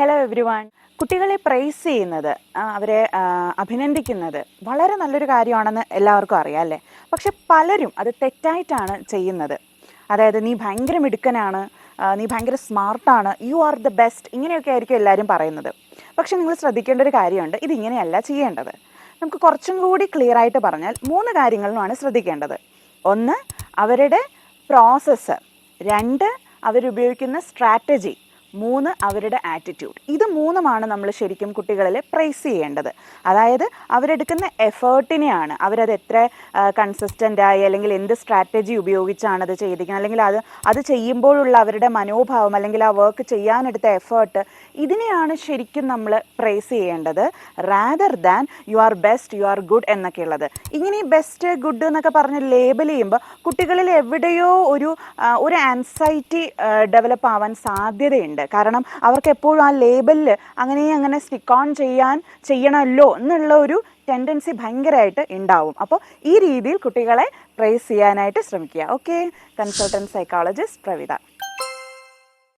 Hello everyone കുട്ടികളെ praise ചെയ്യുന്നത് അവരെ അഭിനന്ദിക്കുന്നത് വളരെ നല്ലൊരു കാര്യമാണെന്ന് എല്ലാവർക്കും അറിയാം അല്ലേ? പക്ഷെ പലരും അത് തെറ്റായിട്ടാണ് ചെയ്യുന്നത്. അതായത് നീ ഭയങ്കര മിടുക്കനാണ് നീ ഭയങ്കര സ്മാർട്ടാണ് യു ആർ ദ ബെസ്റ്റ് ഇങ്ങനെയൊക്കെ ആയിരിക്കും എല്ലാവരും പറയുന്നത്. പക്ഷെ നിങ്ങൾ ശ്രദ്ധിക്കേണ്ട ഒരു കാര്യമുണ്ട് ഇതിങ്ങനെയല്ല ചെയ്യേണ്ടത്. നമുക്ക് കുറച്ചും കൂടി ക്ലിയർ ആയിട്ട് പറഞ്ഞാൽ മൂന്ന് കാര്യങ്ങളിലുമാണ് ശ്രദ്ധിക്കേണ്ടത്. ഒന്ന് അവരുടെ പ്രോസസ്സ് രണ്ട് അവരുപയോഗിക്കുന്ന സ്ട്രാറ്റജി മൂന്ന് അവരുടെ ആറ്റിറ്റ്യൂഡ് ഇത് മൂന്നുമാണ് നമ്മൾ ശരിക്കും കുട്ടികളിൽ പ്രൈസ് ചെയ്യേണ്ടത്. അതായത് അവരെടുക്കുന്ന എഫേർട്ടിനെയാണ് അവരത് എത്ര കൺസിസ്റ്റന്റ് ആയി അല്ലെങ്കിൽ എന്ത് സ്ട്രാറ്റജി ഉപയോഗിച്ചാണ് അത് ചെയ്തിരിക്കുന്നത്. അല്ലെങ്കിൽ അത് അത് ചെയ്യുമ്പോഴുള്ള അവരുടെ മനോഭാവം അല്ലെങ്കിൽ ആ വർക്ക് ചെയ്യാനെടുത്ത എഫേർട്ട് ഇതിനെയാണ് ശരിക്കും നമ്മൾ പ്രൈസ് ചെയ്യേണ്ടത്. Rather than you are best you are good എന്നൊക്കെ ഉള്ളത് ഇങ്ങനെ ഈ ബെസ്റ്റ് ഗുഡ് എന്നൊക്കെ പറഞ്ഞ് ലേബൽ ചെയ്യുമ്പോൾ കുട്ടികളിൽ എവിടെയോ ഒരു ഒരു ആൻസൈറ്റി ഡെവലപ്പ് ആവാൻ സാധ്യതയുണ്ട്. കാരണം അവർക്ക് എപ്പോഴും ആ ലേബലിൽ അങ്ങനെ അങ്ങനെ സ്റ്റിക്ക് ഓൺ ചെയ്യാൻ ചെയ്യണമല്ലോ എന്നുള്ള ഒരു ടെൻഡൻസി ഭയങ്കരമായിട്ട് ഉണ്ടാവും. അപ്പോൾ ഈ രീതിയിൽ കുട്ടികളെ പ്രൈസ് ചെയ്യാനായിട്ട് ശ്രമിക്കുക. Okay consultant psychologist Pravitha.